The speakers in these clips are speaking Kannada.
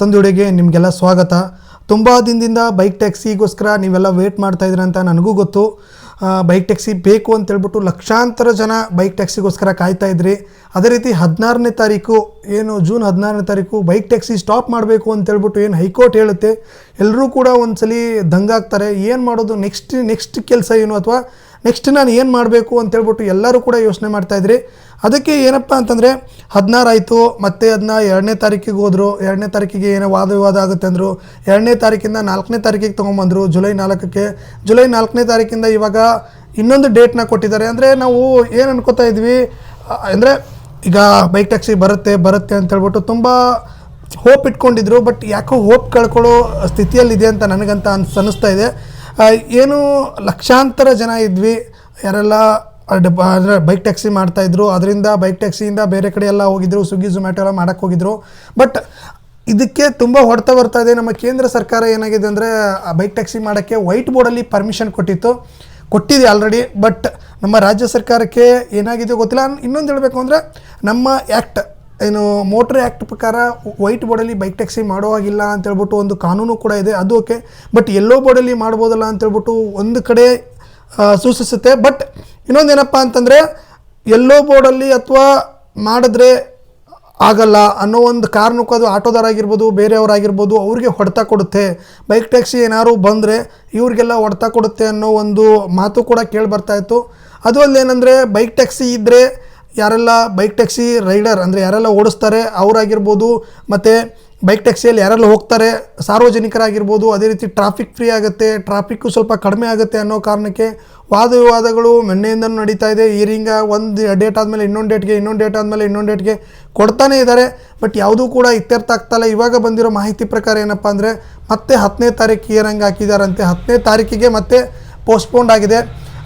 ತಂದುಡಿಗೆ ನಿಮಗೆಲ್ಲ ಸ್ವಾಗತ. ತುಂಬ ದಿನದಿಂದ ಬೈಕ್ ಟ್ಯಾಕ್ಸಿಗೋಸ್ಕರ ನೀವೆಲ್ಲ ವೇಟ್ ಮಾಡ್ತಾ ಇದ್ದೀರ ಅಂತ ನನಗೂ ಗೊತ್ತು. ಬೈಕ್ ಟ್ಯಾಕ್ಸಿ ಬೇಕು ಅಂತ ಹೇಳ್ಬಿಟ್ಟು ಲಕ್ಷಾಂತರ ಜನ ಬೈಕ್ ಟ್ಯಾಕ್ಸಿಗೋಸ್ಕರ ಕಾಯ್ತಾ ಇದ್ರಿ. ಅದೇ ರೀತಿ ಹದಿನಾರನೇ ತಾರೀಕು, ಏನು ಜೂನ್ ಹದಿನಾರನೇ ತಾರೀಕು ಬೈಕ್ ಟ್ಯಾಕ್ಸಿ ಸ್ಟಾಪ್ ಮಾಡಬೇಕು ಅಂತ ಹೇಳ್ಬಿಟ್ಟು ಏನು ಹೈಕೋರ್ಟ್ ಹೇಳುತ್ತೆ. ಎಲ್ಲರೂ ಕೂಡ ಒಂದ್ಸಲಿ ದಂಗಾಗ್ತಾರೆ. ಏನು ಮಾಡೋದು? ನೆಕ್ಸ್ಟ್ ನೆಕ್ಸ್ಟ್ ಕೆಲಸ ಏನು? ಅಥವಾ ನೆಕ್ಸ್ಟ್ ನಾನು ಏನು ಮಾಡಬೇಕು ಅಂತ ಹೇಳ್ಬಿಟ್ಟು ಎಲ್ಲರೂ ಕೂಡ ಯೋಚನೆ ಮಾಡ್ತಾ ಇದ್ರಿ. ಅದಕ್ಕೆ ಏನಪ್ಪ ಅಂತಂದರೆ, ಹದಿನಾರು ಆಯಿತು, ಮತ್ತೆ ಅದನ್ನ ಎರಡನೇ ತಾರೀಕಿಗೆ ಹೋದರು, ಎರಡನೇ ತಾರೀಕಿಗೆ ಏನೋ ವಾದ ವಿವಾದ ಆಗುತ್ತೆ ಅಂದರು, ಎರಡನೇ ತಾರೀಕಿಂದ ನಾಲ್ಕನೇ ತಾರೀಕಿಗೆ ತೊಗೊಂಬಂದರು, ಜುಲೈ ನಾಲ್ಕಕ್ಕೆ. ಜುಲೈ ನಾಲ್ಕನೇ ತಾರೀಕಿಂದ ಇವಾಗ ಇನ್ನೊಂದು ಡೇಟ್ನ ಕೊಟ್ಟಿದ್ದಾರೆ. ಅಂದರೆ ನಾವು ಏನು ಅನ್ಕೋತಾ ಇದ್ವಿ, ಅಂದರೆ ಈಗ ಬೈಕ್ ಟ್ಯಾಕ್ಸಿ ಬರುತ್ತೆ ಬರುತ್ತೆ ಅಂತ ಹೇಳ್ಬಿಟ್ಟು ತುಂಬ ಹೋಪ್ ಇಟ್ಕೊಂಡಿದ್ರು ಬಟ್ ಯಾಕೋ ಹೋಪ್ ಕಳ್ಕೊಳ್ಳೋ ಸ್ಥಿತಿಯಲ್ಲಿದೆ ಅಂತ ನನಗಂತ ಅನ್ಸ್, ಅನ್ನಿಸ್ತಾ ಇದೆ. ಏನು ಲಕ್ಷಾಂತರ ಜನ ಇದ್ವಿ. ಯಾರೆಲ್ಲ ಬೈಕ್ ಟ್ಯಾಕ್ಸಿ ಮಾಡ್ತಾಯಿದ್ರು ಅದರಿಂದ ಬೈಕ್ ಟ್ಯಾಕ್ಸಿಯಿಂದ ಬೇರೆ ಕಡೆ ಎಲ್ಲ ಹೋಗಿದ್ರು. ಸ್ವಿಗ್ಗಿ ಝೊಮ್ಯಾಟೊ ಎಲ್ಲ ಮಾಡಕ್ಕೆ ಹೋಗಿದ್ರು. ಬಟ್ ಇದಕ್ಕೆ ತುಂಬ ಹೊಡೆತ ಬರ್ತಾ ಇದೆ. ನಮ್ಮ ಕೇಂದ್ರ ಸರ್ಕಾರ ಏನಾಗಿದೆ ಅಂದರೆ ಬೈಕ್ ಟ್ಯಾಕ್ಸಿ ಮಾಡೋಕ್ಕೆ ವೈಟ್ ಬೋರ್ಡಲ್ಲಿ ಪರ್ಮಿಷನ್ ಕೊಟ್ಟಿತ್ತು. ಕೊಟ್ಟಿದೆ ಆಲ್ರೆಡಿ ಬಟ್ ನಮ್ಮ ರಾಜ್ಯ ಸರ್ಕಾರಕ್ಕೆ ಏನಾಗಿದೆ ಗೊತ್ತಿಲ್ಲ. ಇನ್ನೊಂದು ಹೇಳಬೇಕು ಅಂದರೆ, ನಮ್ಮ ಆ್ಯಕ್ಟ್ ಏನು ಮೋಟ್ರ್ ಆ್ಯಕ್ಟ್ ಪ್ರಕಾರ ವೈಟ್ ಬೋರ್ಡಲ್ಲಿ ಬೈಕ್ ಟ್ಯಾಕ್ಸಿ ಮಾಡೋ ಹಾಗಿಲ್ಲ ಅಂತ ಹೇಳ್ಬಿಟ್ಟು ಒಂದು ಕಾನೂನು ಕೂಡ ಇದೆ, ಅದು ಓಕೆ ಬಟ್ ಎಲ್ಲೋ ಬೋರ್ಡಲ್ಲಿ ಮಾಡ್ಬೋದಲ್ಲ ಅಂತ ಹೇಳ್ಬಿಟ್ಟು ಒಂದು ಕಡೆ ಸೂಚಿಸುತ್ತೆ. ಬಟ್ ಇನ್ನೊಂದೇನಪ್ಪ ಅಂತಂದರೆ ಎಲ್ಲೋ ಬೋರ್ಡಲ್ಲಿ ಅಥವಾ ಮಾಡಿದ್ರೆ ಆಗಲ್ಲ ಅನ್ನೋ ಒಂದು ಕಾರಣಕ್ಕೂ ಅದು ಆಟೋದಾರಾಗಿರ್ಬೋದು ಬೇರೆಯವರಾಗಿರ್ಬೋದು ಅವ್ರಿಗೆ ಹೊಡೆತ ಕೊಡುತ್ತೆ. ಬೈಕ್ ಟ್ಯಾಕ್ಸಿ ಏನಾದ್ರು ಬಂದರೆ ಇವ್ರಿಗೆಲ್ಲ ಹೊಡೆತ ಕೊಡುತ್ತೆ ಅನ್ನೋ ಒಂದು ಮಾತು ಕೂಡ ಕೇಳಿ ಬರ್ತಾ ಇತ್ತು. ಅದು ಅಲ್ಲೇನೆಂದರೆ ಬೈಕ್ ಟ್ಯಾಕ್ಸಿ ಇದ್ದರೆ ಯಾರೆಲ್ಲ ಬೈಕ್ ಟ್ಯಾಕ್ಸಿ ರೈಡರ್ ಅಂದರೆ ಯಾರೆಲ್ಲ ಓಡಿಸ್ತಾರೆ, ಅವರಾಗಿರ್ಬೋದು, ಮತ್ತು ಬೈಕ್ ಟ್ಯಾಕ್ಸಿಯಲ್ಲಿ ಯಾರೆಲ್ಲ ಹೋಗ್ತಾರೆ, ಸಾರ್ವಜನಿಕರಾಗಿರ್ಬೋದು, ಅದೇ ರೀತಿ ಟ್ರಾಫಿಕ್ ಫ್ರೀ ಆಗುತ್ತೆ ಟ್ರಾಫಿಕ್ಕು ಸ್ವಲ್ಪ ಕಡಿಮೆ ಆಗುತ್ತೆ ಅನ್ನೋ ಕಾರಣಕ್ಕೆ ವಾದ ವಿವಾದಗಳು ಮೊನ್ನೆಯಿಂದನೂ ನಡೀತಾ ಇದೆ. ಈರಿಂಗ ಒಂದು ಡೇಟ್ ಆದಮೇಲೆ ಇನ್ನೊಂದು ಡೇಟ್ಗೆ ಇನ್ನೊಂದು ಡೇಟ್ ಆದಮೇಲೆ ಇನ್ನೊಂದು ಡೇಟ್ಗೆ ಕೊಡ್ತಾನೇ ಇದ್ದಾರೆ ಬಟ್ ಯಾವುದೂ ಕೂಡ ಇತ್ಯರ್ಥ ಆಗ್ತಾಯಿಲ್ಲ ಇವಾಗ ಬಂದಿರೋ ಮಾಹಿತಿ ಪ್ರಕಾರ ಏನಪ್ಪ ಅಂದರೆ ಮತ್ತೆ ಹತ್ತನೇ ತಾರೀಕಿಗೆ ಏರಂಗೆ ಹಾಕಿದಾರಂತೆ. ಹತ್ತನೇ ತಾರೀಕಿಗೆ ಮತ್ತೆ ಪೋಸ್ಟ್ಪೋಂಡ್ ಆಗಿದೆ.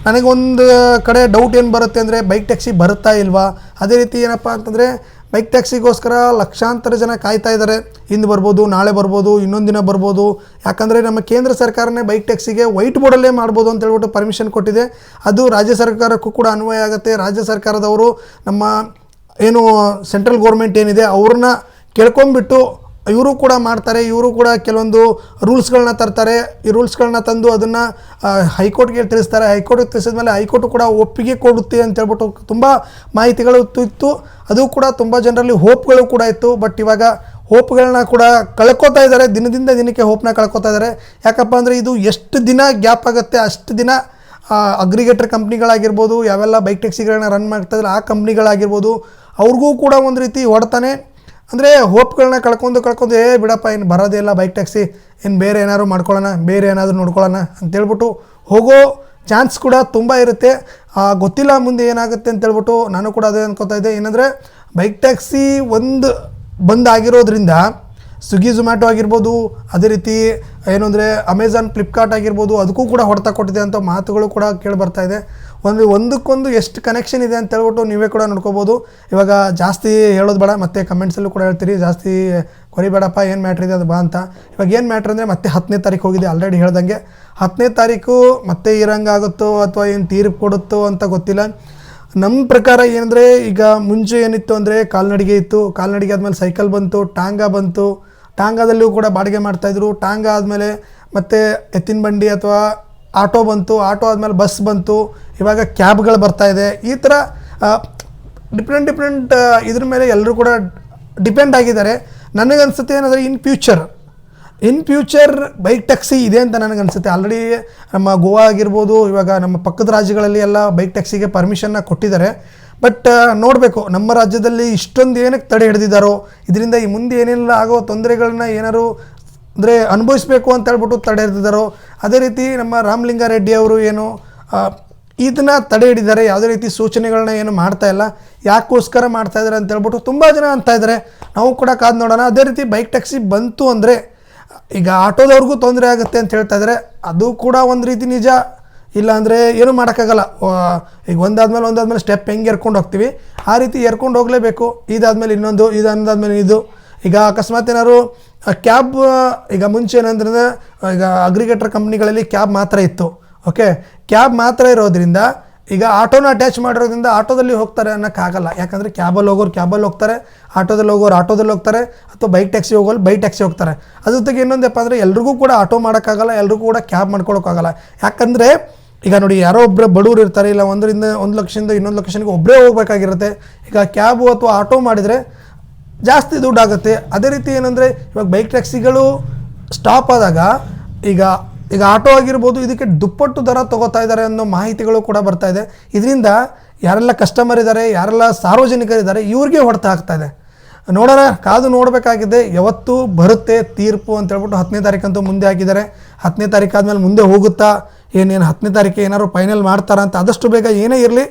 ನನಗೊಂದು ಕಡೆ ಡೌಟ್ ಏನು ಬರುತ್ತೆ ಅಂದರೆ ಬೈಕ್ ಟ್ಯಾಕ್ಸಿ ಬರುತ್ತಾ ಇಲ್ವಾ? ಅದೇ ರೀತಿ ಏನಪ್ಪ ಅಂತಂದರೆ ಬೈಕ್ ಟ್ಯಾಕ್ಸಿಗೋಸ್ಕರ ಲಕ್ಷಾಂತರ ಜನ ಕಾಯ್ತಾ ಇದ್ದಾರೆ ಇಂದು ಬರ್ಬೋದು, ನಾಳೆ ಬರ್ಬೋದು, ಇನ್ನೊಂದು ದಿನ ಬರ್ಬೋದು. ಯಾಕಂದರೆ ನಮ್ಮ ಕೇಂದ್ರ ಸರ್ಕಾರನೇ ಬೈಕ್ ಟ್ಯಾಕ್ಸಿಗೆ ವೈಟ್ ಬೋರ್ಡಲ್ಲೇ ಮಾಡ್ಬೋದು ಅಂತ ಹೇಳ್ಬಿಟ್ಟು ಪರ್ಮಿಷನ್ ಕೊಟ್ಟಿದೆ. ಅದು ರಾಜ್ಯ ಸರ್ಕಾರಕ್ಕೂ ಕೂಡ ಅನ್ವಯ ಆಗುತ್ತೆ. ರಾಜ್ಯ ಸರ್ಕಾರದವರು ನಮ್ಮ ಏನು ಸೆಂಟ್ರಲ್ ಗೌರ್ಮೆಂಟ್ ಏನಿದೆ ಅವ್ರನ್ನ ಕೇಳ್ಕೊಂಬಿಟ್ಟು ಇವರು ಕೂಡ ಮಾಡ್ತಾರೆ, ಇವರು ಕೂಡ ಕೆಲವೊಂದು ರೂಲ್ಸ್ಗಳನ್ನ ತರ್ತಾರೆ. ಈ ರೂಲ್ಸ್ಗಳನ್ನ ತಂದು ಅದನ್ನು ಹೈಕೋರ್ಟ್ಗೆ ತಿಳಿಸ್ತಾರೆ. ಹೈಕೋರ್ಟ್ಗೆ ತಿಳಿಸಿದ್ಮೇಲೆ ಹೈಕೋರ್ಟ್ ಕೂಡ ಒಪ್ಪಿಗೆ ಕೊಡುತ್ತೆ ಅಂತ ಹೇಳ್ಬಿಟ್ಟು ತುಂಬ ಮಾಹಿತಿಗಳು ಇತ್ತು ಅದು ಕೂಡ ತುಂಬ ಜನರಲ್ಲಿ ಹೋಪ್ಗಳು ಕೂಡ ಇತ್ತು. ಬಟ್ ಇವಾಗ ಹೋಪ್ಗಳನ್ನ ಕೂಡ ಕಳ್ಕೊತಾ ಇದ್ದಾರೆ. ದಿನದಿಂದ ದಿನಕ್ಕೆ ಹೋಪ್ನ ಕಳ್ಕೊತಾ ಇದ್ದಾರೆ. ಯಾಕಪ್ಪ ಅಂದರೆ ಇದು ಎಷ್ಟು ದಿನ ಗ್ಯಾಪ್ ಆಗುತ್ತೆ, ಅಷ್ಟು ದಿನ ಅಗ್ರಿಗೇಟರ್ ಕಂಪ್ನಿಗಳಾಗಿರ್ಬೋದು, ಯಾವೆಲ್ಲ ಬೈಕ್ ಟ್ಯಾಕ್ಸಿಗಳನ್ನ ರನ್ ಮಾಡ್ತಾಯಿದ್ರೆ ಆ ಕಂಪ್ನಿಗಳಾಗಿರ್ಬೋದು, ಅವ್ರಿಗೂ ಕೂಡ ಒಂದು ರೀತಿ ಹೊಡ್ತಾನೆ. ಅಂದರೆ ಹೋಪ್ಗಳನ್ನ ಕಳ್ಕೊಂಡು ಕಳ್ಕೊಂಡು, ಏ, ಬಿಡಪ್ಪ ಏನು ಬರೋದೇ ಇಲ್ಲ, ಬೈಕ್ ಟ್ಯಾಕ್ಸಿ ಇನ್ನು ಬೇರೆ ಏನಾದರೂ ಮಾಡ್ಕೊಳ್ಳೋಣ, ಬೇರೆ ಏನಾದರೂ ನೋಡ್ಕೊಳ್ಳೋಣ ಅಂತೇಳ್ಬಿಟ್ಟು ಹೋಗೋ ಚಾನ್ಸ್ ಕೂಡ ತುಂಬ ಇರುತ್ತೆ. ಗೊತ್ತಿಲ್ಲ ಮುಂದೆ ಏನಾಗುತ್ತೆ ಅಂತೇಳ್ಬಿಟ್ಟು ನಾನು ಕೂಡ ಅದೇ ಅನ್ಕೋತಾ ಇದ್ದೆ. ಏನಂದರೆ, ಬೈಕ್ ಟ್ಯಾಕ್ಸಿ ಒಂದು ಬಂದ್ ಆಗಿರೋದ್ರಿಂದ ಸ್ವಿಗ್ಗಿ ಝೊಮ್ಯಾಟೊ ಆಗಿರ್ಬೋದು, ಅದೇ ರೀತಿ ಏನು ಅಂದರೆ ಅಮೆಝಾನ್ ಫ್ಲಿಪ್ಕಾರ್ಟ್ ಆಗಿರ್ಬೋದು, ಅದಕ್ಕೂ ಕೂಡ ಹೊಡೆತ ಕೊಟ್ಟಿದೆ ಅಂತ ಮಾತುಗಳು ಕೂಡ ಕೇಳಿ ಬರ್ತಾ ಇದೆ. ಒಂದು ಒಂದಕ್ಕೊಂದು ಎಷ್ಟು ಕನೆಕ್ಷನ್ ಇದೆ ಅಂತ ಹೇಳ್ಬಿಟ್ಟು ನೀವೇ ಕೂಡ ನೋಡ್ಕೋಬೋದು. ಇವಾಗ ಜಾಸ್ತಿ ಹೇಳೋದು ಬೇಡ, ಮತ್ತೆ ಕಮೆಂಟ್ಸಲ್ಲೂ ಕೂಡ ಹೇಳ್ತೀರಿ. ಜಾಸ್ತಿ ಕೊರಿಬೇಡಪ್ಪ ಏನು ಮ್ಯಾಟ್ರ್ ಇದೆ ಅದು ಬಾ ಅಂತ. ಇವಾಗ ಏನು ಮ್ಯಾಟ್ರ್ ಅಂದರೆ ಮತ್ತೆ ಹತ್ತನೇ ತಾರೀಕು ಹೋಗಿದೆ ಆಲ್ರೆಡಿ ಹೇಳ್ದಂಗೆ. ಹತ್ತನೇ ತಾರೀಕು ಮತ್ತೆ ಇರಂಗಾಗುತ್ತೋ ಅಥವಾ ಏನು ತೀರ್ಪು ಕೊಡುತ್ತೋ ಅಂತ ಗೊತ್ತಿಲ್ಲ. ನಮ್ಮ ಪ್ರಕಾರ ಏನಂದರೆ ಈಗ ಮುಂಚೆ ಏನಿತ್ತು ಅಂದರೆ ಕಾಲ್ನಡಿಗೆ ಇತ್ತು. ಕಾಲ್ನಡಿಗೆ ಆದಮೇಲೆ ಸೈಕಲ್ ಬಂತು, ಟಾಂಗ ಬಂತು. ಟಾಂಗಾದಲ್ಲೂ ಕೂಡ ಬಾಡಿಗೆ ಮಾಡ್ತಾಯಿದ್ರು. ಟಾಂಗಾ ಆದಮೇಲೆ ಮತ್ತೆ ಎತ್ತಿನ ಬಂಡಿ ಅಥವಾ ಆಟೋ ಬಂತು. ಆಟೋ ಆದಮೇಲೆ ಬಸ್ ಬಂತು. ಇವಾಗ ಕ್ಯಾಬ್ಗಳು ಬರ್ತಾ ಇದೆ ಈ ಥರ ಡಿಫ್ರೆಂಟ್ ಡಿಫ್ರೆಂಟ್ ಇದ್ರ ಮೇಲೆ ಎಲ್ಲರೂ ಕೂಡ ಡಿಪೆಂಡ್ ಆಗಿದ್ದಾರೆ. ನನಗನ್ಸುತ್ತೆ ಏನಂದರೆ in future in future bike taxi ಇದೆ ಅಂತ ನನಗನ್ಸುತ್ತೆ. ಆಲ್ರೆಡಿ ನಮ್ಮ ಗೋವಾ ಆಗಿರ್ಬೋದು, ಇವಾಗ ನಮ್ಮ ಪಕ್ಕದ ರಾಜ್ಯಗಳಲ್ಲಿ ಎಲ್ಲ ಬೈಕ್ ಟ್ಯಾಕ್ಸಿಗೆ ಪರ್ಮಿಷನ್ನ ಕೊಟ್ಟಿದ್ದಾರೆ. ಬಟ್ ನೋಡಬೇಕು, ನಮ್ಮ ರಾಜ್ಯದಲ್ಲಿ ಇಷ್ಟೊಂದು ಏನಕ್ಕೆ ತಡೆ ಹಿಡಿದಿದ್ದಾರೋ, ಇದರಿಂದ ಈ ಮುಂದೆ ಏನೆಲ್ಲ ಆಗೋ ತೊಂದರೆಗಳನ್ನ ಏನಾದ್ರು ಅಂದರೆ ಅನುಭವಿಸ್ಬೇಕು ಅಂತ ಹೇಳ್ಬಿಟ್ಟು ತಡೆ ಹಿಡಿದಿದ್ದಾರೋ, ಅದೇ ರೀತಿ ನಮ್ಮ ರಾಮಲಿಂಗಾರೆಡ್ಡಿ ಅವರು ಏನು ಇದನ್ನ ತಡೆ ಹಿಡಿದಾರೆ, ಯಾವುದೇ ರೀತಿ ಸೂಚನೆಗಳನ್ನ ಏನು ಮಾಡ್ತಾ ಇಲ್ಲ, ಯಾಕೋಸ್ಕರ ಮಾಡ್ತಾ ಇದ್ದಾರೆ ಅಂತ ಹೇಳ್ಬಿಟ್ಟು ತುಂಬ ಜನ ಅಂತ ಇದ್ದಾರೆ ನಾವು ಕೂಡ ಕಾದು ನೋಡೋಣ. ಅದೇ ರೀತಿ ಬೈಕ್ ಟ್ಯಾಕ್ಸಿ ಬಂತು ಅಂದರೆ, ಈಗ ಆಟೋದವ್ರಿಗೂ ತೊಂದರೆ ಆಗುತ್ತೆ ಅಂತ ಹೇಳ್ತಾ ಇದ್ದಾರೆ ಅದು ಕೂಡ ಒಂದು ರೀತಿ ನಿಜ. ಇಲ್ಲ ಅಂದರೆ ಏನೂ ಮಾಡೋಕ್ಕಾಗಲ್ಲ. ಈಗ ಒಂದಾದ್ಮೇಲೆ ಒಂದಾದ್ಮೇಲೆ ಸ್ಟೆಪ್ ಹೆಂಗೆ ಎರ್ಕೊಂಡು ಹೋಗ್ತೀವಿ? ಆ ರೀತಿ ಎರ್ಕೊಂಡು ಹೋಗಲೇಬೇಕು. ಇದಾದ್ಮೇಲೆ ಇನ್ನೊಂದು, ಇದಾದ್ಮೇಲೆ ಇದು. ಈಗ ಅಕಸ್ಮಾತ್ ಏನಾದ್ರು ಕ್ಯಾಬ್ ಈಗ ಮುಂಚೆ ಏನಂದ್ರೆ, ಈಗ ಅಗ್ರಿಗೇಟರ್ ಕಂಪ್ನಿಗಳಲ್ಲಿ ಕ್ಯಾಬ್ ಮಾತ್ರ ಇತ್ತು. ಓಕೆ ಕ್ಯಾಬ್ ಮಾತ್ರ ಇರೋದ್ರಿಂದ, ಈಗ ಆಟೋನ ಅಟ್ಯಾಚ್ ಮಾಡಿರೋದ್ರಿಂದ ಆಟೋದಲ್ಲಿ ಹೋಗ್ತಾರೆ ಅನ್ನೋಕ್ಕಾಗಲ್ಲ. ಯಾಕಂದರೆ ಕ್ಯಾಬಲ್ಲಿ ಹೋಗೋರು ಕ್ಯಾಬಲ್ಲಿ ಹೋಗ್ತಾರೆ, ಆಟೋದಲ್ಲಿ ಹೋಗೋರು ಆಟೋದಲ್ಲಿ ಹೋಗ್ತಾರೆ, ಅಥವಾ ಬೈಕ್ ಟ್ಯಾಕ್ಸಿ ಹೋಗೋರು ಬೈಕ್ ಟ್ಯಾಕ್ಸಿ ಹೋಗ್ತಾರೆ. ಅದ್ರ ಜೊತೆಗೆ ಇನ್ನೊಂದಪ್ಪ ಅಂದರೆ ಎಲ್ರಿಗೂ ಕೂಡ ಆಟೋ ಮಾಡೋಕ್ಕಾಗಲ್ಲ, ಎಲ್ರಿಗೂ ಕೂಡ ಕ್ಯಾಬ್ ಮಾಡ್ಕೊಳೋಕ್ಕಾಗಲ್ಲ. ಯಾಕಂದರೆ ಈಗ ನೋಡಿ ಯಾರೋ ಒಬ್ಬರು ಬಡವರು ಇರ್ತಾರೆ, ಇಲ್ಲ ಒಂದರಿಂದ ಒಂದು ಲಕ್ಷದಿಂದ ಇನ್ನೊಂದು ಲಕ್ಷನಿಗೆ ಒಬ್ಬರೇ ಹೋಗ್ಬೇಕಾಗಿರುತ್ತೆ. ಈಗ ಕ್ಯಾಬು ಅಥವಾ ಆಟೋ ಮಾಡಿದರೆ ಜಾಸ್ತಿ ದುಡ್ಡಾಗುತ್ತೆ. ಅದೇ ರೀತಿ ಏನಂದರೆ, ಇವಾಗ ಬೈಕ್ ಟ್ಯಾಕ್ಸಿಗಳು ಸ್ಟಾಪ್ ಆದಾಗ ಈಗ ಈಗ ಆಟೋ ಆಗಿರ್ಬೋದು, ಇದಕ್ಕೆ ದುಪ್ಪಟ್ಟು ದರ ತಗೋತಾ ಇದ್ದಾರೆ ಅನ್ನೋ ಮಾಹಿತಿಗಳು ಕೂಡ ಬರ್ತಾ ಇದೆ. ಇದರಿಂದ ಯಾರೆಲ್ಲ ಕಸ್ಟಮರ್ ಇದ್ದಾರೆ ಯಾರೆಲ್ಲ ಸಾರ್ವಜನಿಕರಿದ್ದಾರೆ ಇವ್ರಿಗೆ ಹೊಡೆತ ಆಗ್ತಾ ಇದೆ. ನೋಡೋಣ, ಕಾದು ನೋಡಬೇಕಾಗಿದೆ. ಯಾವತ್ತು ಬರುತ್ತೆ ತೀರ್ಪು ಅಂತ ಹೇಳ್ಬಿಟ್ಟು ಹತ್ತನೇ ತಾರೀಕಂತೂ ಮುಂದೆ ಹಾಕಿದ್ದಾರೆ ಹತ್ತನೇ ತಾರೀಕು ಆದಮೇಲೆ ಮುಂದೆ ಹೋಗುತ್ತಾ ಏನೇನು ಹತ್ತನೇ ತಾರೀಕು ಏನಾದ್ರು ಫೈನಲ್ ಮಾಡ್ತಾರ ಅಂತ ಆದಷ್ಟು ಬೇಗ ಏನೇ ಇರಲಿ,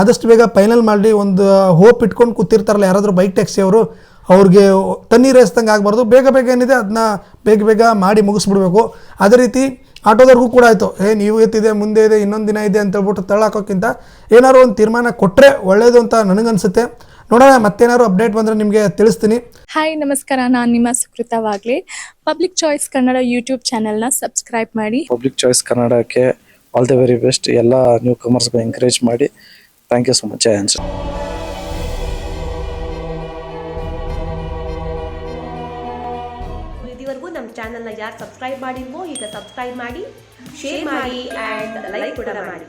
ಆದಷ್ಟು ಬೇಗ ಫೈನಲ್ ಮಾಡಿ ಒಂದು ಹೋಪ್ ಇಟ್ಕೊಂಡು ಕೂತಿರ್ತಾರಲ್ಲ ಯಾರಾದರೂ ಬೈಕ್ ಟ್ಯಾಕ್ಸಿ ಅವರು, ಅವ್ರಿಗೆ ತಣ್ಣೀರು ಹೇಸ್ದಂಗೆ ಆಗಬಾರ್ದು. ಬೇಗ ಬೇಗ ಏನಿದೆ ಅದನ್ನ ಬೇಗ ಬೇಗ ಮಾಡಿ ಮುಗಿಸ್ಬಿಡ್ಬೇಕು. ಅದೇ ರೀತಿ ಆಟೋದವ್ರಿಗೂ ಕೂಡ ಆಯಿತು. ಏ, ನೀವು ಎತ್ತಿದೆ, ಮುಂದೆ ಇದೆ, ಇನ್ನೊಂದು ದಿನ ಇದೆ ಅಂತ ಹೇಳ್ಬಿಟ್ಟು ತಳ್ಳಾಕೋಕ್ಕಿಂತ ಏನಾದ್ರು ಒಂದು ತೀರ್ಮಾನ ಕೊಟ್ಟರೆ ಒಳ್ಳೆಯದು ಅಂತ ನನಗನ್ಸುತ್ತೆ. ನೋಡೋಣ ಮತ್ತೇನಾದ್ರು ಅಪ್ಡೇಟ್ ಬಂದ್ರೆ ನಿಮಗೆ ತಿಳಿಸ್ತೀನಿ. ಹಾಯ್ ನಮಸ್ಕಾರ ನಾನು ನಿಮ್ಮ ಸುಕೃತ ವಾಗ್ಲೆ. ಪಬ್ಲಿಕ್ ಚಾಯ್ಸ್ ಕನ್ನಡ ಯೂಟ್ಯೂಬ್ನ ಸಬ್ಸ್ಕ್ರೈಬ್ ಮಾಡಿ. ಪಬ್ಲಿಕ್ ಚಾಯ್ಸ್ ಕನ್ನಡಕ್ಕೆ ಆಲ್ ದಿ ವೆರಿ ಬೆಸ್ಟ್ ಎಲ್ಲ ನ್ಯೂ ಕಮರ್ಸ್ ಎಂಕರೇಜ್ ಮಾಡಿ. Thank you so much I answer ಇದುವರೆಗೂ ನಮ್ಮ ಚಾನಲ್ನ ಯಾರು ಸಬ್ಸ್ಕ್ರೈಬ್ ಮಾಡಿಲ್ವೋ ಈಗ ಸಬ್ಸ್ಕ್ರೈಬ್ ಮಾಡಿ ಶೇರ್ ಮಾಡಿ ಆ್ಯಂಡ್ ಲೈಕ್ ಕೂಡ ಮಾಡಿ.